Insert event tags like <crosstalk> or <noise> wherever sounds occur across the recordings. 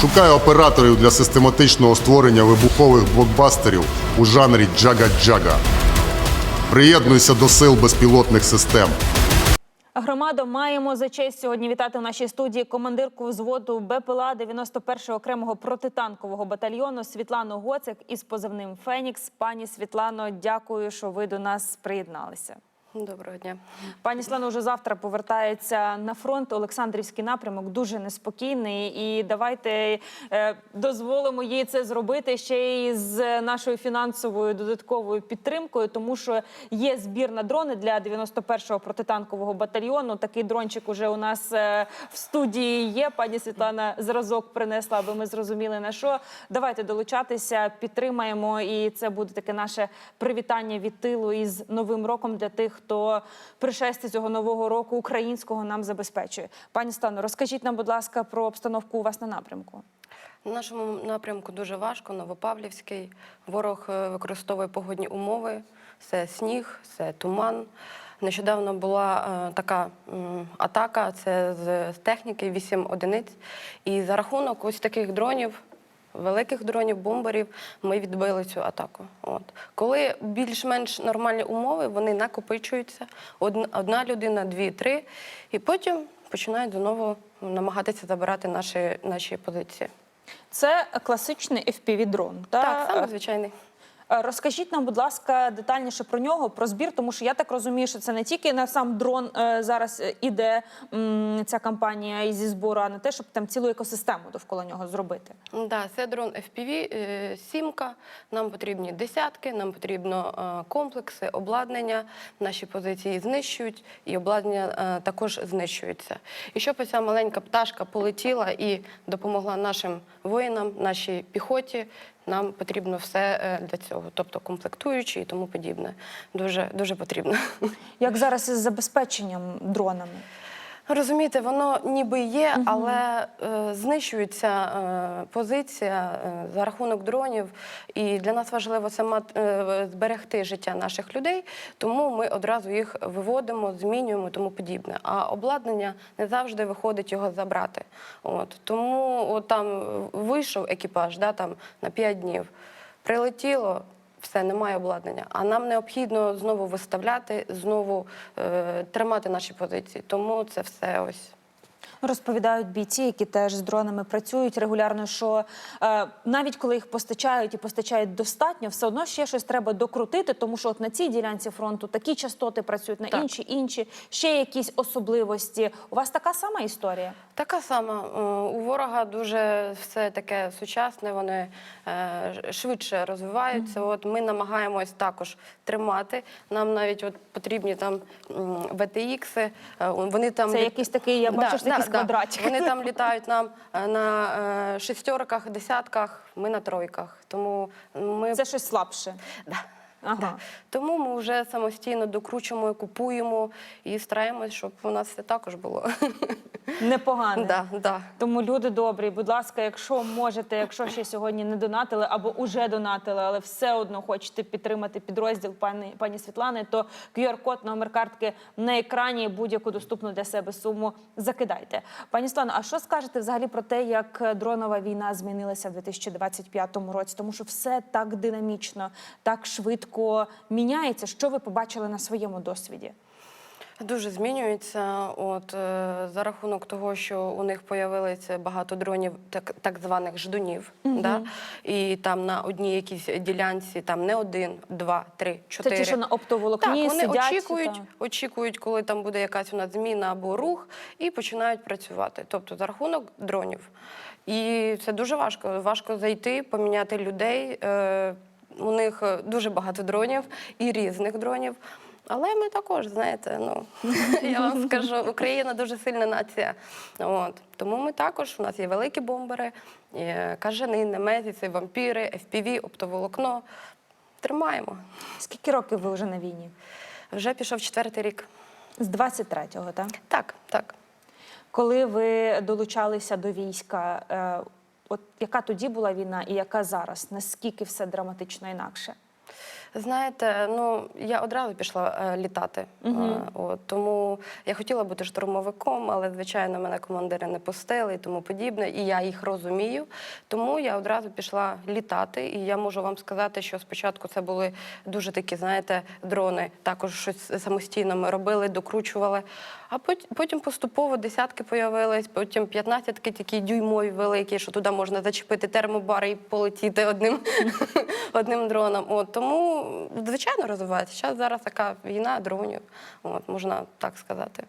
Шукаю операторів для систематичного створення вибухових блокбастерів у жанрі джага-джага. Приєднуйся до сил безпілотних систем. Громадо, маємо за честь сьогодні вітати в нашій студії командирку взводу БПЛА 91-го окремого протитанкового батальйону Світлану Гоцик із позивним Фенікс. Пані Світлано, дякую, що ви до нас приєдналися. Доброго дня. Пані Світлано вже завтра повертається на фронт. Олександрівський напрямок дуже неспокійний. І давайте е, дозволимо їй це зробити ще й з нашою фінансовою додатковою підтримкою, тому що є збір на дрони для 91-го протитанкового батальйону. Такий дрончик уже у нас е, в студії є. Пані Світлана зразок принесла, аби ми зрозуміли на що. Давайте долучатися, підтримаємо, і це буде таке наше привітання від тилу із новим роком для тих, хто пришестя цього нового року українського нам забезпечує. Пані Стану, розкажіть нам, будь ласка, про обстановку у вас на напрямку. На нашому напрямку дуже важко, Новопавлівський. Ворог е, використовує погодні умови. Це сніг, це туман. Нещодавно була е, така м, атака, це з техніки 8 одиниць. І за рахунок ось таких дронів, великих дронів, бомберів, ми відбили цю атаку. От. Коли більш-менш нормальні умови, вони накопичуються. Одна, людина, дві, три, і потім починають знову намагатися забирати наші, наші позиції. Це класичний FPV-дрон. так? Так, саме звичайний. Е, Розкажіть нам, будь ласка, детальніше про нього, про збір, тому що я так розумію, що це не тільки на сам дрон е, зараз іде ця кампанія і зі збору, а на те, щоб там цілу екосистему довкола нього зробити. Да, це дрон FPV, е, сімка. Нам потрібні десятки, нам потрібно комплекси, обладнання. Наші позиції знищують, і обладнання також знищується. І щоб ця маленька пташка полетіла і допомогла нашим воїнам, нашій піхоті. Нам потрібно все е, для цього, тобто комплектуючі і тому подібне. Дуже дуже потрібно. Як зараз із забезпеченням дронами? Розумієте, воно ніби є, але е, знищується е, позиція е, за рахунок дронів. І для нас важливо це мат, е, зберегти життя наших людей, тому ми одразу їх виводимо, змінюємо і тому подібне. А обладнання не завжди виходить його забрати. От тому от там вийшов екіпаж, да, там на 5 днів, прилетіло. Все, немає обладнання. А нам необхідно знову виставляти, знову е, тримати наші позиції. Тому це все ось. Розповідають бійці, які теж з дронами працюють регулярно, що е, навіть коли їх постачають і постачають достатньо, все одно ще щось треба докрутити, тому що от на цій ділянці фронту такі частоти працюють, на Так. інші інші, ще якісь особливості. У вас така сама історія? Така сама. Е, У ворога дуже все таке сучасне, вони е, швидше розвиваються. От ми намагаємось також тримати. Нам навіть от потрібні там ВТХ, вони там Це літ- якийсь такий, я бачу, що якийсь квадратик. Вони там літають нам е, на е, шестерках, десятках, ми на тройках. Тому ми Це щось слабше. Да. Ага. Тому ми вже самостійно докручуємо, купуємо і стараємось, щоб у нас все також було. Непогано. Да, да. Тому люди добрі, будь ласка, якщо можете, якщо ще сьогодні не донатили або уже донатили, але все одно хочете підтримати підрозділ пані, пані Світлани, то QR-код номер картки на екрані будь-яку доступну для себе суму закидайте. Пані Світлано, а що скажете взагалі про те, як дронова війна змінилася в 2025 році? Тому що все так динамічно, так швидко міняється. Що ви побачили на своєму досвіді? Дуже змінюється. От е, за рахунок того, що у них появилося багато дронів, так, так званих ждунів. Да? І там на одній якійсь ділянці там не один, два, три, Це чотири. ті, що на Так, вони сидять. очікують, та- очікують, коли там буде якась у нас зміна або рух, і починають працювати. Тобто за рахунок дронів. І це дуже важко. Важко зайти, поміняти людей. Е, у них е, дуже багато дронів і різних дронів. Але ми також, знаєте, ну <laughs> я вам скажу, Україна дуже сильна нація. От тому ми також у нас є великі бомбери, є кажани, немезіці, вампіри, FPV, оптоволокно. Тримаємо. Скільки років ви вже на війні? Вже пішов четвертий рік. З 23-го, так? Так, так. Коли ви долучалися до війська, е, от яка тоді була війна і яка зараз? Наскільки все драматично інакше? Знаєте, ну я одразу пішла е, літати. Е, от, тому я хотіла бути штурмовиком, але звичайно мене командири не пустили і тому подібне. І я їх розумію. Тому я одразу пішла літати. І я можу вам сказати, що спочатку це були дуже такі, знаєте, дрони. Також щось самостійно ми робили, докручували. А потім поступово десятки появились, потім п'ятнадцятки такі дюймові великі, що туди можна зачепити термобар і полетіти одним, <laughs> одним дроном. От, тому, звичайно, розвивається. Зараз така війна дронів, от, можна так сказати.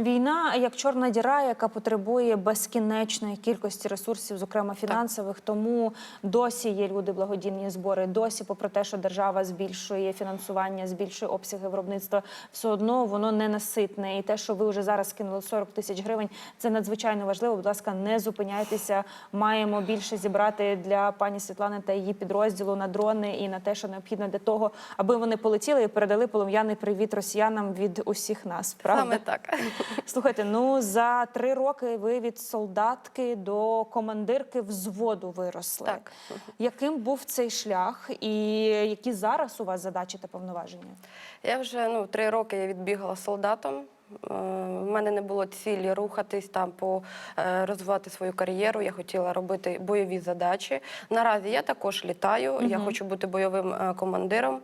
Війна як чорна діра, яка потребує безкінечної кількості ресурсів, зокрема фінансових. Тому досі є люди благодійні збори. Досі, попри те, що держава збільшує фінансування, збільшує обсяги виробництва, все одно воно ненаситне. І те, що ви вже зараз скинули 40 тисяч гривень, це надзвичайно важливо. Будь ласка, не зупиняйтеся. Маємо більше зібрати для пані Світлани та її підрозділу на дрони і на те, що необхідно для того, аби вони полетіли і передали полум'яний привіт росіянам від усіх нас. Правда? Саме так. Слухайте, ну за три роки ви від солдатки до командирки взводу виросли. Так. Яким був цей шлях, і які зараз у вас задачі та повноваження? Я вже ну, три роки я відбігала солдатом. Е, В мене не було цілі рухатись там по е, розвивати свою кар'єру. Я хотіла робити бойові задачі. Наразі я також літаю. Я хочу бути бойовим е, командиром,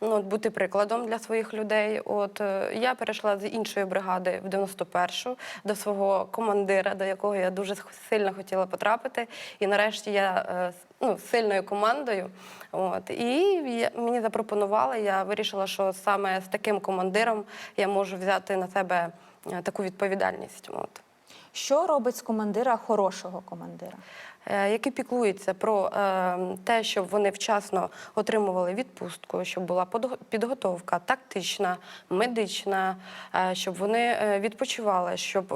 ну, от бути прикладом для своїх людей. От е, я перейшла з іншої бригади в 91-шу до свого командира, до якого я дуже сильно хотіла потрапити. І нарешті я е, ну, сильною командою. От і я, мені запропонували. Я вирішила, що саме з таким командиром я можу взяти на себе е, таку відповідальність. От. Що робить з командира хорошого командира? Е, Який піклується про е, те, щоб вони вчасно отримували відпустку, щоб була підготовка тактична, медична, щоб вони відпочивали, щоб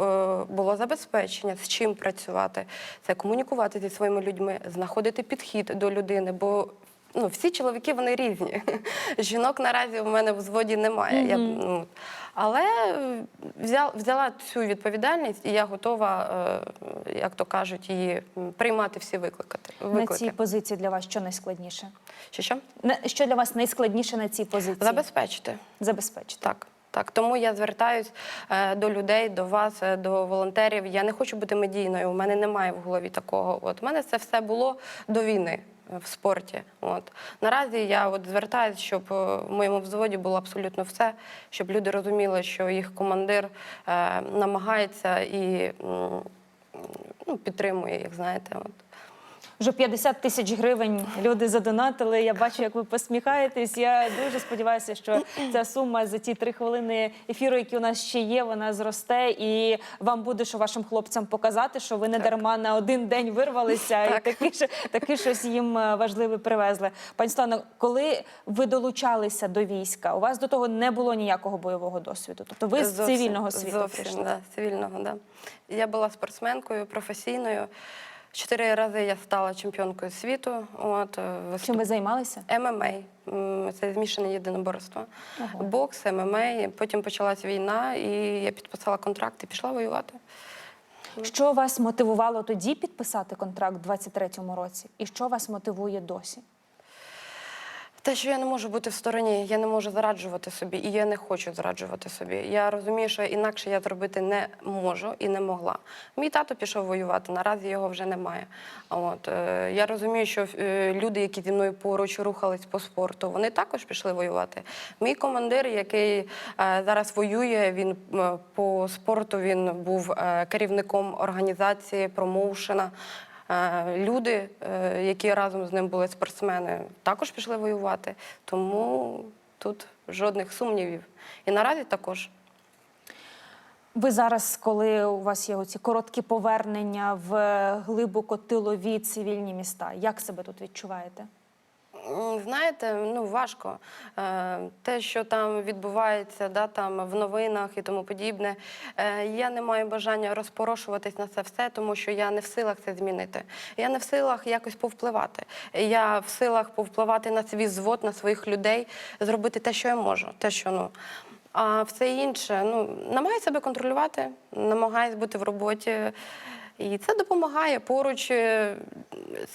було забезпечення, з чим працювати. Це комунікувати зі своїми людьми, знаходити підхід до людини. бо Ну, всі чоловіки вони різні. <laughs> Жінок наразі в мене в зводі немає. Я, ну, але взяла, взяла цю відповідальність, і я готова, е, як то кажуть, її приймати всі викликати. На цій позиції для вас що найскладніше? Що що? Що для вас найскладніше на цій позиції? Забезпечити. Забезпечити. Так. Так, тому я звертаюсь е, до людей, до вас, е, до волонтерів. Я не хочу бути медійною. У мене немає в голові такого. От у мене це все було до війни в спорті. От наразі я от звертаюся, щоб е, в моєму взводі було абсолютно все, щоб люди розуміли, що їх командир е, намагається і ну, підтримує їх. Знаєте, от. Вже 50 тисяч гривень люди задонатили. Я бачу, як ви посміхаєтесь. Я дуже сподіваюся, що ця сума за ті три хвилини ефіру, які у нас ще є, вона зросте, і вам буде що вашим хлопцям показати, що ви не дарма на один день вирвалися Так. і таки, таки щось їм е, важливе привезли. Пані Слано, коли ви долучалися до війська, у вас до того не було ніякого бойового досвіду. Тобто ви з цивільного світу Зовсім, прийшли. да, цивільного, да. Я була спортсменкою, професійною. Чотири рази я стала чемпіонкою світу. От, е, виступ- Чим ви займалися? ММА. Це змішане єдиноборство. Ага. Бокс, ММА. Потім почалась війна, і я підписала контракт і пішла воювати. Що вас мотивувало тоді підписати контракт у 23-му році? І що вас мотивує досі? Те, що я не можу бути в стороні, я не можу зраджувати собі, і я не хочу зраджувати собі. Я розумію, що інакше я зробити не можу і не могла. Мій тато пішов воювати, наразі його вже немає. От е, я розумію, що е, люди, які зі мною поруч рухались по спорту, вони також пішли воювати. Мій командир, який е, зараз воює, він е, по спорту він був е, керівником організації промоушена. Е, Люди, е, які разом з ним були спортсмени, також пішли воювати. Тому тут жодних сумнівів. І наразі також. Ви зараз, коли у вас є оці короткі повернення в глибоко тилові цивільні міста, як себе тут відчуваєте? М, Знаєте, ну важко. Е, Те, що там відбувається, да, там в новинах і тому подібне. е, Я не маю бажання розпорошуватись на це все, тому що я не в силах це змінити. Я не в силах якось повпливати. Я в силах повпливати на свій звод, на своїх людей, зробити те, що я можу. Те, що ну. А все інше, ну намагаюся себе контролювати, намагаюся бути в роботі. І це допомагає поруч е,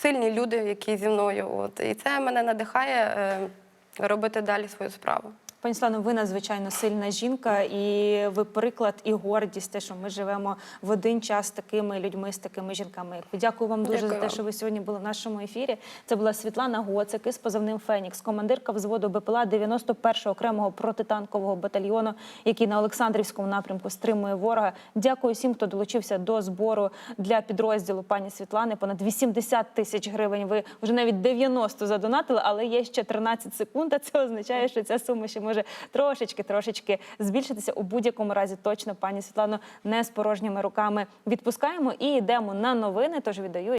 сильні люди, які зі мною. От. І це мене надихає е, робити далі свою справу. Пані Слано, ви надзвичайно сильна жінка, і ви приклад і гордість, те, що ми живемо в один час з такими людьми, з такими жінками. як ви. Дякую вам дуже Дякую за те, що ви сьогодні були в нашому ефірі. Це була Світлана Гоцик із позивним Фенікс, командирка взводу БПЛА 91-го окремого протитанкового батальйону, який на Олександрівському напрямку стримує ворога. Дякую всім, хто долучився до збору для підрозділу пані Світлани. Понад 80 тисяч гривень. Ви вже навіть 90 задонатили, але є ще 13 секунд. А це означає, що ця сума ще може трошечки, трошечки збільшитися. У будь-якому разі точно пані Світлано не з порожніми руками відпускаємо і йдемо на новини. Тож віддаю.